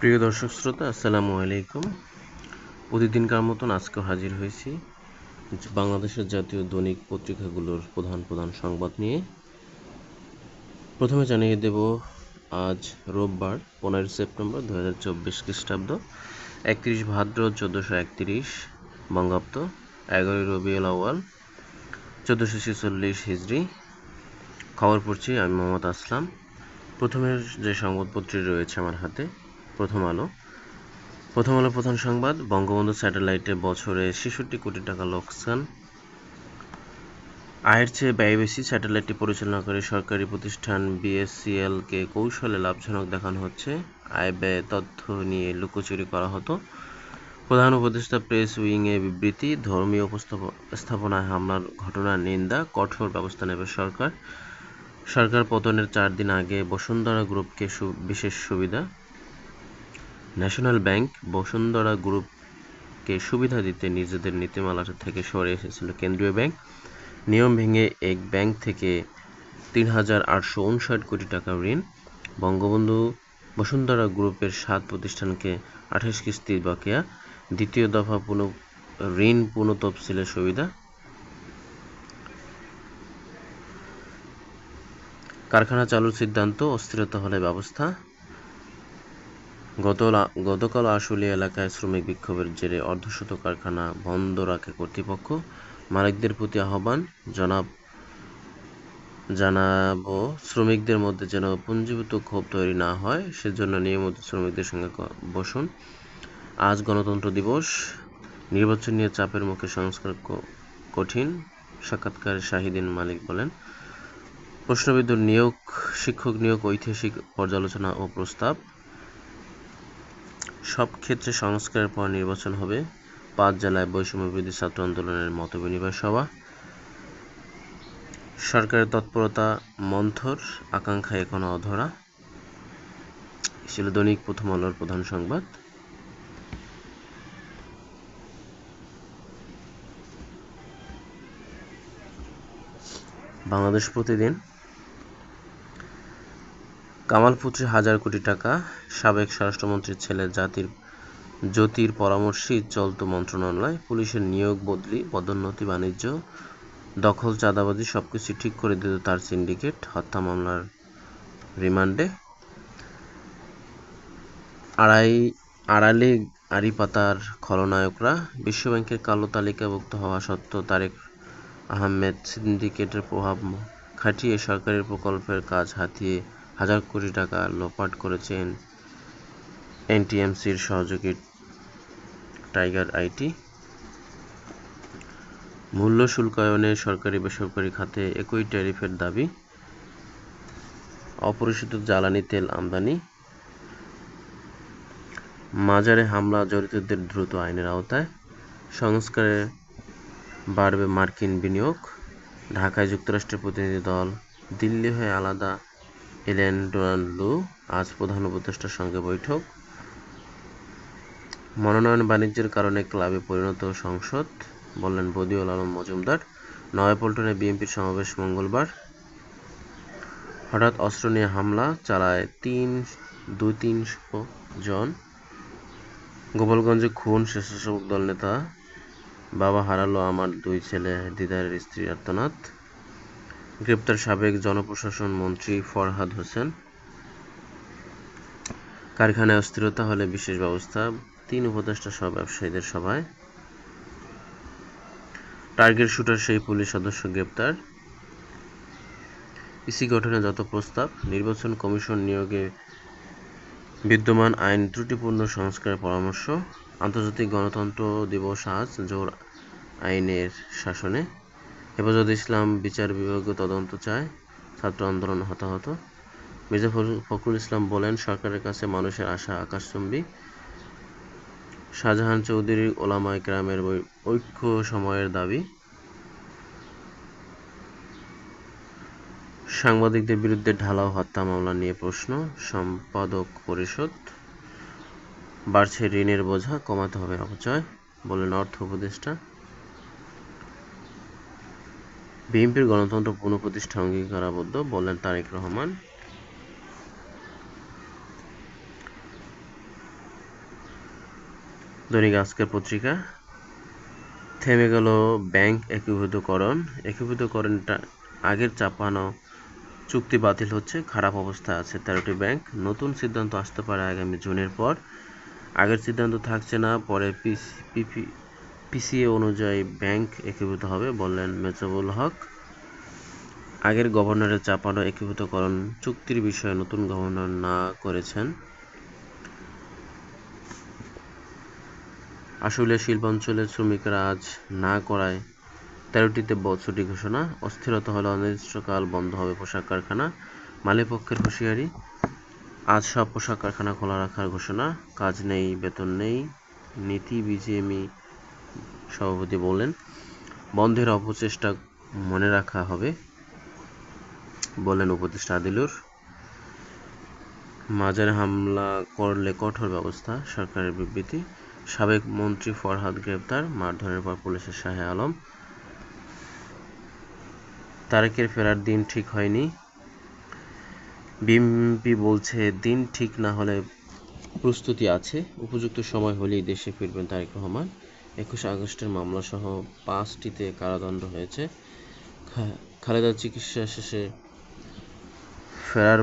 প্রিয় দর্শক শ্রোতা, আসসালামু আলাইকুম। প্রতিদিনকার মতন আজকেও হাজির হয়েছি বাংলাদেশের জাতীয় দৈনিক পত্রিকাগুলোর প্রধান প্রধান সংবাদ নিয়ে। প্রথমে জানিয়ে দেব, আজ রোববার, পনেরোই সেপ্টেম্বর দু হাজার চব্বিশ খ্রিস্টাব্দ, একত্রিশ ভাদ্র চোদ্দোশো একত্রিশ, বঙ্গাব্দ, এগারোই রবিউল আউয়াল, চোদ্দোশো ছেচল্লিশ হিজড়ি খবর পড়ছি, আমি মোহাম্মদ আসলাম। প্রথমের যে সংবাদপত্রটি রয়েছে আমার হাতে প্রথম আলো। প্রথম আলো, প্রধান সংবাদ, বঙ্গবন্ধু স্যাটেলাইটে বছরে ছেষট্টি কোটি টাকা লোকসান। আয়ের চেয়ে ব্যয় বেশি, স্যাটেলাইটটি পরিচালনা করে সরকারি প্রতিষ্ঠান বিএসসিএলকে কৌশলে লাভজনক দেখানো হচ্ছে। আয় ব্যয় তথ্য নিয়ে লুকোচুরি করা হতো। প্রধান উপদেষ্টা প্রেস উইংয়ে বিবৃতি, ধর্মীয় উপস্থাপনায় হামলার ঘটনার নিন্দা, কঠোর ব্যবস্থা নেবে সরকার। সরকার পতনের চার দিন আগে বসুন্ধরা গ্রুপকে বিশেষ সুবিধা। ন্যাশনাল ব্যাংক বসুন্ধরা গ্রুপকে সুবিধা দিতে নিজেদের নীতিমালা থেকে সরে এসেছিল কেন্দ্রীয় ব্যাংক। নিয়ম ভেঙে এক ব্যাংক থেকে তিন হাজার আটশো উনষাট কোটি টাকা ঋণ। বঙ্গবন্ধু বসুন্ধরা গ্রুপের সাত প্রতিষ্ঠানকে আঠাশ কিস্তির বকেয়া। দ্বিতীয় দফা পুনঃ, ঋণ পুনঃতফসিলের সুবিধা। কারখানা চালুর সিদ্ধান্ত, অস্থিরতা হলে ব্যবস্থা। গতকাল আশুলিয়া এলাকায় শ্রমিক বিক্ষোভের জেরে অর্ধশত কারখানা বন্ধ রাখে কর্তৃপক্ষ। মালিকদের প্রতি আহ্বান জনাব জানাব শ্রমিকদের মধ্যে যেন পুঞ্জীভূত ক্ষোভ তৈরি না হয়, সেজন্য নিয়মিত শ্রমিকদের সঙ্গে বসুন। আজ গণতন্ত্র দিবস। নির্বাচন নিয়ে চাপের মুখে সংস্কার কঠিন, সাক্ষাৎকারে শাহিদিন মালিক বলেন। প্রশ্নবিদ্ধ নিয়োগ, শিক্ষক নিয়োগ, ঐতিহাসিক পর্যালোচনা ও প্রস্তাব। সব ক্ষেত্রে সংস্কারের পর নির্বাচন হবে। পাঁচ জেলায় বৈষম্য বিরোধী ছাত্র আন্দোলনের মতবিনিময় সভা। সরকারের তৎপরতা মন্থর আকাঙ্ক্ষা এখনও অধরা। ছিল দৈনিক প্রথম আলোর প্রধান সংবাদ। বাংলাদেশ প্রতিদিন কামালপুত্রে হাজার কোটি টাকা, সাবেক স্বরাষ্ট্রমন্ত্রীর ছেলে জাতির জ্যোতির পরামর্শেই চলত মন্ত্রণালয়। পুলিশের নিয়োগ বদলি, পদোন্নতি, বাণিজ্য, দখল, চাঁদাবাজি সবকিছু ঠিক করে দিত তার সিন্ডিকেট। হত্যা মামলার রিমান্ডে আড়াই, আড়ালে আড়িপাতার খলনায়করা বিশ্বব্যাংকের কালো তালিকাভুক্ত হওয়া সত্ত্বেও তারেক আহমেদ সিন্ডিকেটের প্রভাব খাটিয়ে সরকারি প্রকল্পের কাজ হাতিয়ে হাজার কোটি টাকা লোপাট করেছেন এনটিএমসির সহযোগী টাইগার আইটি। মূল্য শুল্কায়নে সরকারি বেসরকারি খাতে একই ট্যারিফের দাবি। অপরিশোধিত জ্বালানি, তেল আমদানি। মাজারে হামলা, জড়িতদের দ্রুত আইনের আওতায়। সংস্কারে বাড়বে মার্কিন বিনিয়োগ। ঢাকায় যুক্তরাষ্ট্রের প্রতিনিধি দল দিল্লি হয়ে আলাদা এলেন ডোনাল্ড লু, আজ প্রধান উপদেষ্টার সঙ্গে বৈঠক। মনোনয়ন বাণিজ্যের কারণে ক্লাবে পরিণত সংসদ, বললেন বদিউল আলম মজুমদার। নয়াপল্টনে বিএনপির সমাবেশ মঙ্গলবার। হঠাৎ অস্ত্র নিয়ে হামলা চালায় তিন, দুই, তিনশো জন। গোপালগঞ্জে খুন স্বেচ্ছাসেবক দল নেতা বাবা হারালো আমার দুই ছেলে, দিদারের স্ত্রী আর্তনাথ। গ্রেপ্তার সাবেক জনপ্রশাসন মন্ত্রী ফরহাদ হোসেন। কারখানায় অস্থিরতা হলে বিশেষ ব্যবস্থা, তিন উপদেষ্টা সহ ব্যবসায়ীদের সভায়। টার্গেট শুটার সেই পুলিশ সদস্য গ্রেপ্তার। ইসি গঠনে যত প্রস্তাব, নির্বাচন কমিশন নিয়োগে বিদ্যমান আইন ত্রুটিপূর্ণ সংস্কারের পরামর্শ, আন্তর্জাতিক গণতন্ত্র দিবস আজ জোর আইনের শাসনে। হেফাজত ইসলাম বিচার বিভাগীয় তদন্ত চায়। ছাত্র আন্দোলন হতাহত। মির্জা ফখরুল ইসলাম বলেন, সরকারের কাছে মানুষের আশা আকাশচুম্বী। শাহজাহান চৌধুরী ওলামায় গ্রামের ঐক্য সময়ের দাবি। সাংবাদিকদের বিরুদ্ধে ঢালাও হত্যা মামলা নিয়ে প্রশ্ন। সম্পাদক পরিষদ, বাড়ছে ঋণের বোঝা, কমাতে হবে অপচয় বললেন অর্থ উপদেষ্টা। বিএনপির গণতন্ত্র পুনঃপ্রতিষ্ঠা অঙ্গীকারাবদ্ধ বললেন তারেক রহমান। দৈনিক আজকের পত্রিকা, থেমে গেল ব্যাংক একীভূতকরণ। একীভূতকরণটা আগের চাপানো চুক্তি বাতিল হচ্ছে, খারাপ অবস্থায় আছে তেরোটি ব্যাংক। নতুন সিদ্ধান্ত আসতে পারে আগামী জুনের পর। আগের সিদ্ধান্ত থাকছে না, পরে পিপি পিসিএ অনুযায়ী ব্যাংক একীভূত হবে বললেন মেজবুল হক। আগের গভর্নরের চাপানো একীভূতকরণ চুক্তির বিষয়ে নতুন গভর্নর না করেছেন। আসলে শিল্পাঞ্চলের শ্রমিকরা আজ না করায় তেরোটিতে ছুটি ঘোষণা। অস্থিরতা হলে অনির্দিষ্টকাল বন্ধ হবে পোশাক কারখানা। মালিকপক্ষের হুঁশিয়ারি, আজ সব পোশাক কারখানা খোলা রাখার ঘোষণা। কাজ নেই, বেতন নেই, নীতি বিজিএমই সভাপতি বললেন, বন্ধের অপচেষ্টা মনে রাখা হবে বললেন উপদেষ্টা আদিলুর। মাজারে হামলা করলে কঠোর ব্যবস্থা, সরকারের বিবৃতি। সাবেক মন্ত্রী ফরহাদ গ্রেপ্তার, মারধরের পর পুলিশের শাহে আলম। তারেকের ফেরার দিন ঠিক হয়নি। বিএমপি বলছে, দিন ঠিক না হলে প্রস্তুতি আছে। উপযুক্ত সময় হলেই দেশে ফিরবেন তারেক রহমান। একুশে আগস্টের মামলাসহ পাঁচটিতে কারাদণ্ড হয়েছে। খালেদা চিকিৎসা শেষে ফেরার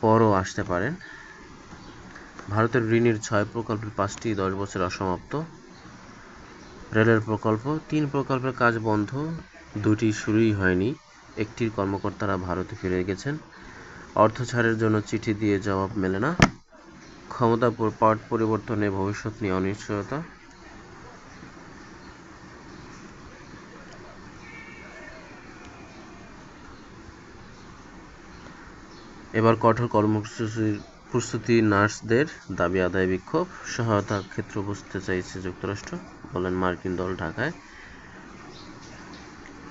পরও আসতে পারেন। ভারতের ঋণের ছয় প্রকল্পের পাঁচটি দশ বছর অসমাপ্ত। রেলের প্রকল্প, তিন প্রকল্পের কাজ বন্ধ, দুটি শুরুই হয়নি। একটির কর্মকর্তারা ভারতে ফিরে গেছেন। অর্থ ছাড়ের জন্য চিঠি দিয়ে জবাব মেলে না। ক্ষমতা পাট পরিবর্তনে ভবিষ্যৎ নিয়ে অনিশ্চয়তা। এবার কঠোর কর্মসূচির প্রস্তুতি নার্সদের দাবি আদায় বিক্ষোভ, সহায়তা ক্ষেত্র বুঝতে চাইছে যুক্তরাষ্ট্র, বলেন মার্কিন দল ঢাকায়।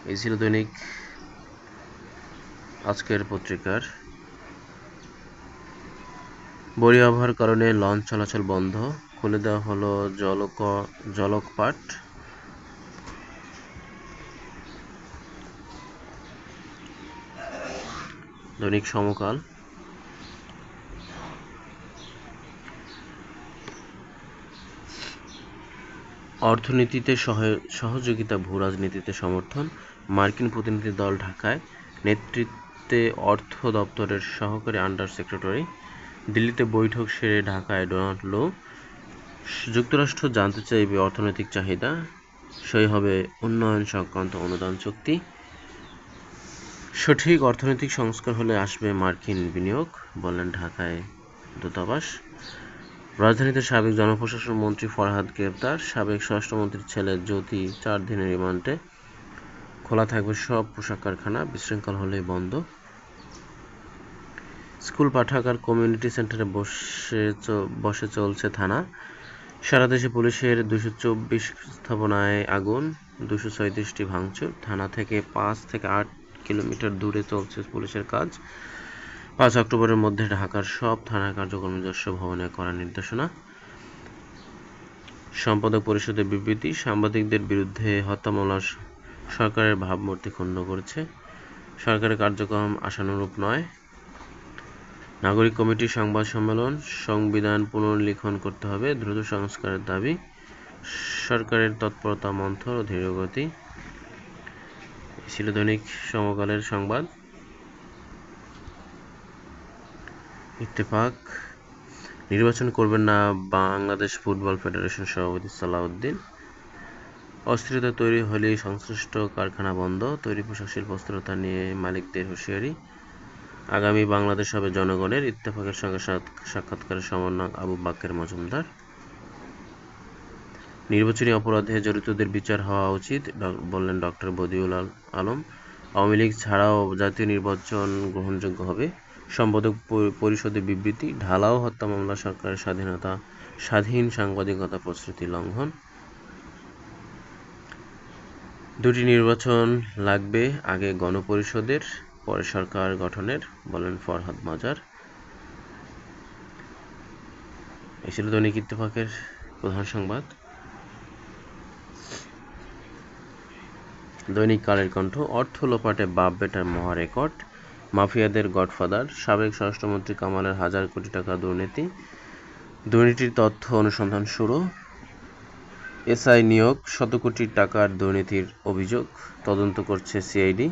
এই ছিল দৈনিক আজকের পত্রিকার। বড়ি আবহাওয়ার কারণে লঞ্চ চলাচল বন্ধ, খুলে দেওয়া হলো জলক জলকপাট। দৈনিক সমকাল। অর্থনীতিতে সহযোগিতা ভূ রাজনীতিতে সমর্থন। মার্কিন প্রতিনিধি দল ঢাকায় নেতৃত্বে অর্থ দপ্তরের সহকারী আন্ডার সেক্রেটারি। দিল্লিতে বৈঠক সেরে ঢাকায় ডোনাল্ড লো। যুক্তরাষ্ট্র জানতে চাইবে অর্থনৈতিক চাহিদা। সই হবে উন্নয়ন সংক্রান্ত অনুদান চুক্তি। সঠিক অর্থনৈতিক সংস্কার হলে আসবে মার্কিন বিনিয়োগ, বললেন ঢাকায় দূতাবাস। রাজধানীতে সাবেক জনপ্রশাসন মন্ত্রী ফরহাদ গ্রেপ্তার, সাবেক স্বরাষ্ট্রমন্ত্রীর ছেলে জ্যোতি চার দিনের রিমান্ডে। খোলা থাকবে সব পোশাক কারখানা, বিশৃঙ্খল হলেই বন্ধ। স্কুল পাঠাগার, কমিউনিটি সেন্টারে বসে বসে চলছে থানা। সারা দেশে পুলিশের দুশো চব্বিশ স্থাপনায় আগুন দুশো ছয়ত্রিশটি ভাঙচুর। থানা থেকে পাঁচ থেকে আট কিলোমিটার দূরে চলছে পুলিশের কাজ। পাঁচ অক্টোবরের মধ্যে ঢাকার সব থানা কার্যক্রম নিজস্ব ভবনে করার নির্দেশনা। সম্পাদক পরিষদের বিবৃতি, সাংবাদিকদের বিরুদ্ধে হত্যা মামলার সরকারের ভাবমূর্তি ক্ষুণ্ণ করেছে। সরকারের কার্যক্রম আশানুরূপ নয়। নাগরিক কমিটি সংবাদ সম্মেলন, সংবিধান পুনর্লিখন করতে হবে, দ্রুত সংস্কারের দাবি। সরকারের তৎপরতা, মন্থর ও ধীরগতি। ছিল দৈনিক সমকালের সংবাদ। ইত্তেফাক, নির্বাচন করবেন না বাংলাদেশ ফুটবল ফেডারেশন সভাপতি সালাউদ্দিন। অস্থিরতা তৈরি হলেই সংশ্লিষ্ট কারখানা বন্ধ, তৈরি পোশাক শিল্প অস্থিরতা নিয়ে মালিকদের হুঁশিয়ারি। আগামী বাংলাদেশ হবে জনগণের, ইত্তেফাকের সঙ্গে সাক্ষাৎকারের সমন্বয়ক আবু বাক্কের মজুমদার। নির্বাচনী অপরাধে জড়িতদের বিচার হওয়া উচিত বললেন ডক্টর বদিউল আলম। আওয়ামী লীগ ছাড়াও জাতীয় নির্বাচন গ্রহণযোগ্য হবে। সম্পাদক পরিষদের বিবৃতি, ঢালাও হত্যা মামলা, সরকারের স্বাধীনতা, স্বাধীন সাংবাদিকতা প্রস্তুতি লঙ্ঘন। দুটি নির্বাচন লাগবে আগে গণপরিষদের, পরে সরকার গঠনের, বলেন ফরহাদ মাজার। এই ছিল দৈনিক ইত্তেফাকের প্রধান সংবাদ। দৈনিক কালের কণ্ঠ, অর্থ লোপাটে বাপ বেটার মহা রেকর্ড মাফিয়াদের গডফাদার, সাবেক স্বরাষ্ট্রমন্ত্রী কামালের হাজার কোটি টাকা দুর্নীতি, দুর্নীতির তথ্য অনুসন্ধান শুরু, এসআই নিয়োগ, শত কোটি টাকার দুর্নীতির অভিযোগ, তদন্ত করছে সিআইডি,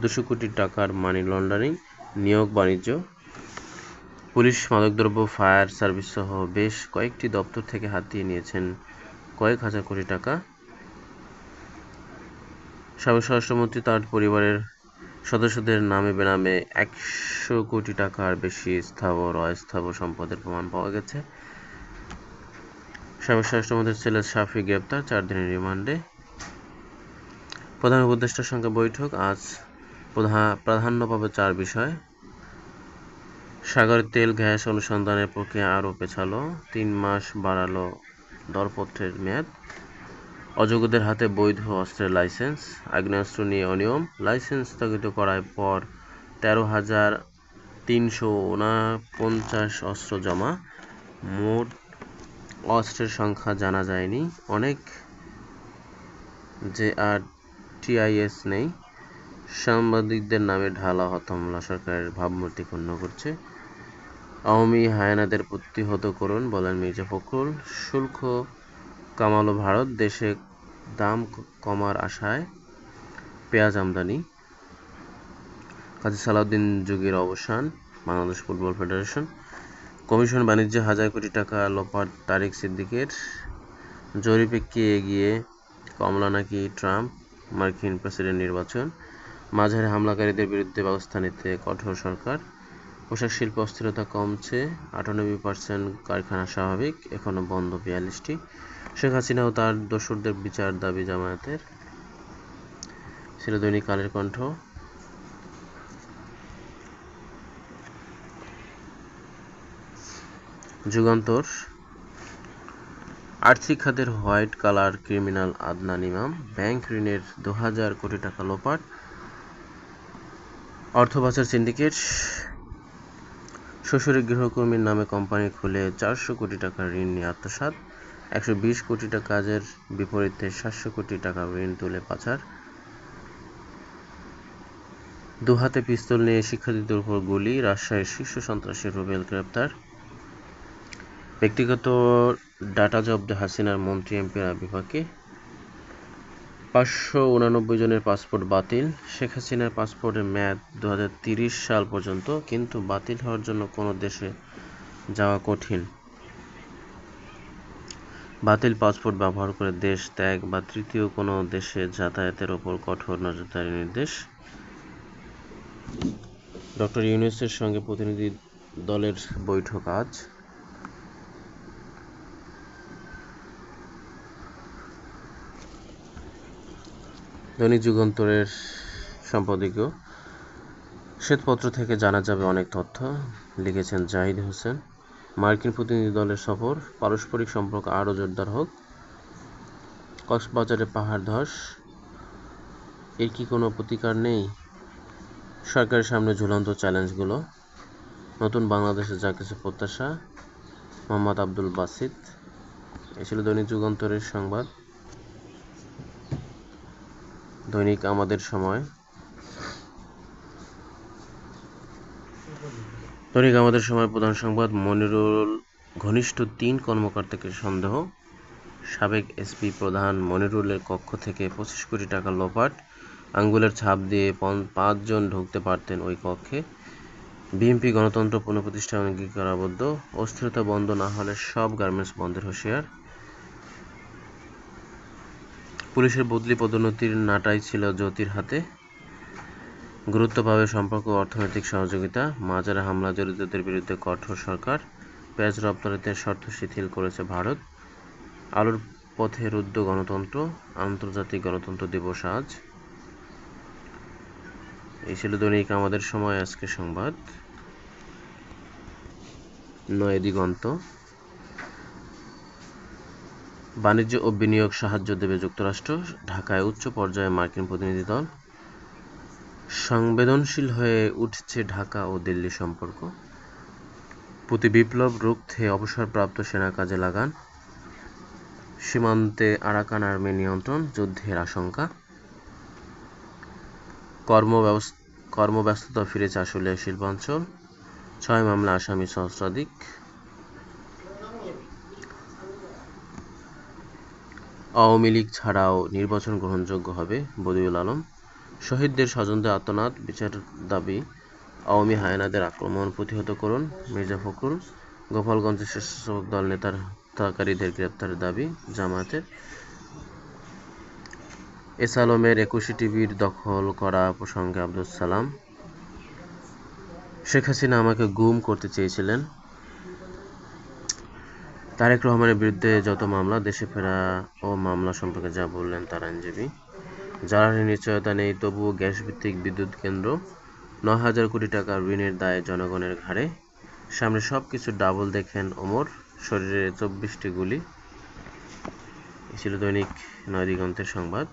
দুশো কোটি টাকার মানি লন্ডারিং, নিয়োগ বাণিজ্য, পুলিশ মাদকদ্রব্য, ফায়ার সার্ভিস সহ বেশ কয়েকটি দপ্তর থেকে হাতিয়ে নিয়েছেন কয়েক হাজার কোটি টাকা সাবেক স্বরাষ্ট্রমন্ত্রী তার পরিবারের সদস্যদের নামে বেনামে একশো কোটি টাকার বেশি স্থাবর, অস্থাবর সম্পদের প্রমাণ পাওয়া গেছে। সাবেক স্বরাষ্ট্রমন্ত্রীর ছেলে শাফি গ্রেপ্তার, চার দিনের রিমান্ডে। প্রধান উপদেষ্টার সঙ্গে বৈঠক, আজ প্রাধান্য পাবে চার বিষয়। সাগরের তেল, গ্যাস অনুসন্ধানের প্রক্রিয়া আরও পেছালো, তিন মাস বাড়ালো দরপত্রের মেয়াদ। অযোগ্যদের হাতে বৈধ অস্ত্রের লাইসেন্স, আগ্নেয়াস্ত্র নিয়ে অনিয়ম। লাইসেন্স স্থগিত করার পর তেরো হাজার তিনশো উনপঞ্চাশ অস্ত্র জমা। মোট অস্ত্রের সংখ্যা জানা যায়নি। অনেক যে আর টিআইএস নেই। সাংবাদিকদের নামে ঢালা হতমলা সরকারের ভাবমূর্তি ক্ষুণ্ণ করছে। আওয়ামী হায়ানাদের প্রতিহত করুন বলেন মির্জা ফখরুল। শুল্ক কামালো ভারত, দেশে দাম কমার আশায় পেঁয়াজ আমদানি। কাজী সালাউদ্দিন যুগের অবসান, বাংলাদেশ ফুটবল ফেডারেশন। কমিশন বাণিজ্য হাজার কোটি টাকা লোপার তারিক সিদ্দিকের জরিপে কে এগিয়ে কমলা নাকি ট্রাম্প, মার্কিন প্রেসিডেন্ট নির্বাচন, মাঝারি হামলাকারীদের বিরুদ্ধে ব্যবস্থা নিতে কঠোর সরকার, পোশাক শিল্প অস্থিরতা কমছে, আটানব্বই পার্সেন্ট কারখানা স্বাভাবিক এখনও বন্ধ বিয়াল্লিশটি। শেখ হাসিনা ও তার দোসরদের বিচার দাবি জামায়াতের। ছিল দৈনিক কালের কণ্ঠ। যুগান্তর। আর্থিক খাতের হোয়াইট কালার ক্রিমিনাল আদনান ইমাম। ব্যাংক ঋণের দু হাজার কোটি টাকা লোপাট। অর্থ পাচার সিন্ডিকেট। শ্বশুরের গৃহকর্মীর নামে কোম্পানি খুলে চারশো কোটি টাকার ঋণ নিয়ে আত্মসাৎ। একশো বিশ কোটি টাকা কাজের বিপরীতে সাতশো কোটি টাকা ঋণ তুলে পাচার। দুহাতে পিস্তল নিয়ে শিক্ষার্থীদের উপর গুলি, রাজশাহীর শীর্ষ সন্ত্রাসী রুবেল গ্রেপ্তার। ব্যক্তিগত ডাটা জব্দে হাসিনার মন্ত্রী এমপির বিভাগে পাঁচশো উনানব্বই জনের পাসপোর্ট বাতিল। শেখ হাসিনার পাসপোর্টের মেয়াদ দু সাল পর্যন্ত, কিন্তু বাতিল হওয়ার জন্য কোনো দেশে যাওয়া কঠিন। বাতিল পাসপোর্ট ব্যবহার করে দেশ ত্যাগ বা তৃতীয় কোনো দেশে যাতায়াতের ওপর কঠোর নজরদারি নির্দেশ। ডক্টর ইউনুসের সঙ্গে প্রতিনিধি দলের বৈঠক আজ। দৈনিক যুগান্তরের সম্পাদকীয়। শ্বেতপত্র থেকে জানা যাবে অনেক তথ্য, লিখেছেন জাহিদ হোসেন। মার্কিন প্রতিনিধি দলের সফর, পারস্পরিক সম্পর্ক আরও জোরদার হোক। কক্সবাজারে পাহাড় ধস, এর কি কোনো প্রতিকার নেই? সরকারের সামনে ঝুলন্ত চ্যালেঞ্জগুলো। নতুন বাংলাদেশে যা কিছু প্রত্যাশা, মোহাম্মদ আব্দুল বাসিত এ ছিল দৈনিক যুগান্তরের সংবাদ। দৈনিক আমাদের সময়। দৈনিক আমাদের সময় প্রধান সংবাদ, মনিরুল ঘনিষ্ঠ তিন কর্মকর্তাকে সন্দেহ। সাবেক এসপি প্রধান মনিরুলের কক্ষ থেকে পঁচিশ কোটি টাকা লোপাট। আঙ্গুলের ছাপ দিয়ে পাঁচজন ঢুকতে পারতেন ওই কক্ষে। বিএনপি গণতন্ত্র পুনঃপ্রতিষ্ঠা অঙ্গীকারাবদ্ধ। অস্থিরতা বন্ধ না হলে সব গার্মেন্টস বন্ধের হুঁশিয়ার। পুলিশের বদলি পদোন্নতির নাটাই ছিল জ্যোতির হাতে। গুরুত্ব পাবে সম্পর্ক, অর্থনৈতিক সহযোগিতা, মাজারে হামলা জড়িতদের বিরুদ্ধে কঠোর সরকার, পেঁয়াজ রপ্তানিতে শর্ত শিথিল করেছে ভারত, আলোর পথে রুদ্ধ গণতন্ত্র, আন্তর্জাতিক গণতন্ত্র দিবস আজ। এই ছিল দৈনিক আমাদের সময় আজকে সংবাদ। নয় দিগন্ত। বাণিজ্য ও বিনিয়োগ সাহায্য দেবে যুক্তরাষ্ট্র। ঢাকায় উচ্চ পর্যায়ে মার্কিন প্রতিনিধি দল। সংবেদনশীল হয়ে উঠছে ঢাকা ও দিল্লি সম্পর্ক। প্রতি বিপ্লব রুখতে অবসরপ্রাপ্ত সেনা কাজে লাগান। সীমান্তে আরাকান আর্মি নিয়ন্ত্রণ যুদ্ধের আশঙ্কা। কর্মব্যস্ততা ফিরেছে আসলে শিল্পাঞ্চল। ছয় মামলা আসামি সহস্রাধিক। আওয়ামী লীগ ছাড়াও নির্বাচন গ্রহণযোগ্য হবে বদিউল আলম। শহীদদের স্বজনদের আত্মনাদ বিচার দাবি, আওয়ামী হায়নাদের আক্রমণ প্রতিহত করুন, মির্জা ফখরুল, গোপালগঞ্জের স্বেচ্ছাসেবক দল নেতার হত্যাকারীদের গ্রেপ্তারের দাবি, জামায়াতের। এস আলমের একুশে টিভির দখল করা প্রসঙ্গে আব্দুল সালাম, শেখ হাসিনা আমাকে গুম করতে চেয়েছিলেন। তারেক রহমানের বিরুদ্ধে যত মামলা, দেশে ফেরা ও মামলা সম্পর্কে যা বললেন তার আইনজীবী। জ্বালানি নিশ্চয়তা নেই, তবুও গ্যাস ভিত্তিক বিদ্যুৎ কেন্দ্র ন হাজার কোটি টাকা ঋণের দায়ে জনগণের ঘাড়ে। সামনে সব কিছু ডাবল দেখেন ওমর, শরীরে চব্বিশটি গুলি। ছিল দৈনিক নয় দিগন্তের সংবাদ।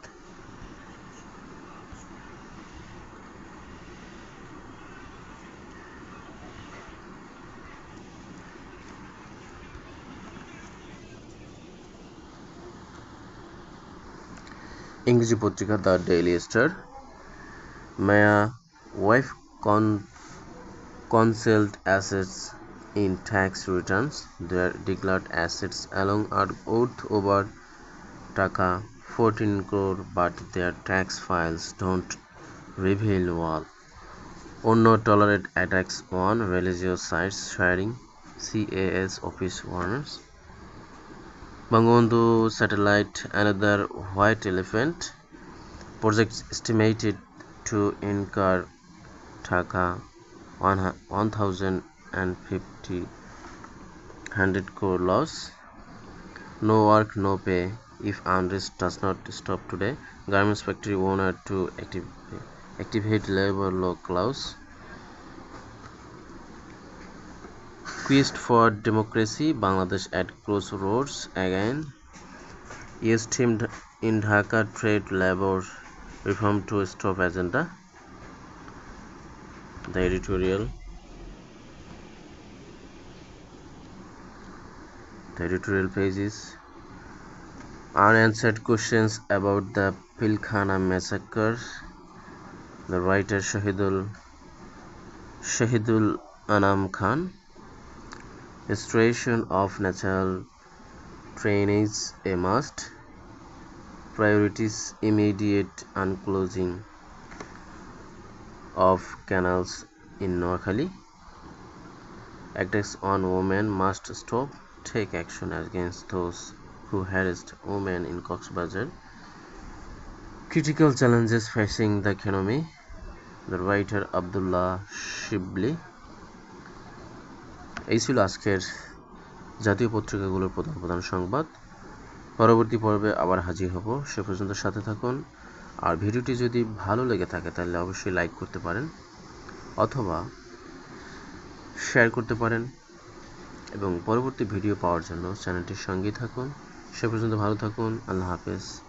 ইংরেজি পত্রিকা the Daily Star. Maya, wife কন concealed assets in tax returns. Their declared assets along are worth over taka. Fourteen crore, but their tax files don't reveal all. অন্য tolerate attacks one, religious sites, sharing CAS office warners. Bangabandhu satellite another white elephant. Project estimated to incur taka 1050 100 crore loss. No work no pay. If unrest does not stop today garments factory owner to activate labor law clause quest for democracy bangladesh at crossroads again. Yes teamed in dhaka trade labor reform to stop agenda. The editorial. The editorial unanswered questions about the Pilkhana massacre. The writer Shahidul Shahidul Anam Khan restoration of natural drainage a must priorities immediate unclosing of canals in Noakhali. Attacks on women must stop. Take action against those who harassed women in Coxbazar. Critical challenges facing the economy. The writer Abdullah Shibli. এই ছিল আজকের জাতীয় পত্রিকাগুলোর প্রধান প্রধান সংবাদ। পরবর্তী পর্বে আবার হাজির হব। সে পর্যন্ত সাথে থাকুন। আর ভিডিওটি যদি ভালো লেগে থাকে, তাহলে অবশ্যই লাইক করতে পারেন অথবা শেয়ার করতে পারেন। এবং পরবর্তী ভিডিও পাওয়ার জন্য চ্যানেলটির সঙ্গেই থাকুন। সে পর্যন্ত ভালো থাকুন। আল্লাহ হাফেজ।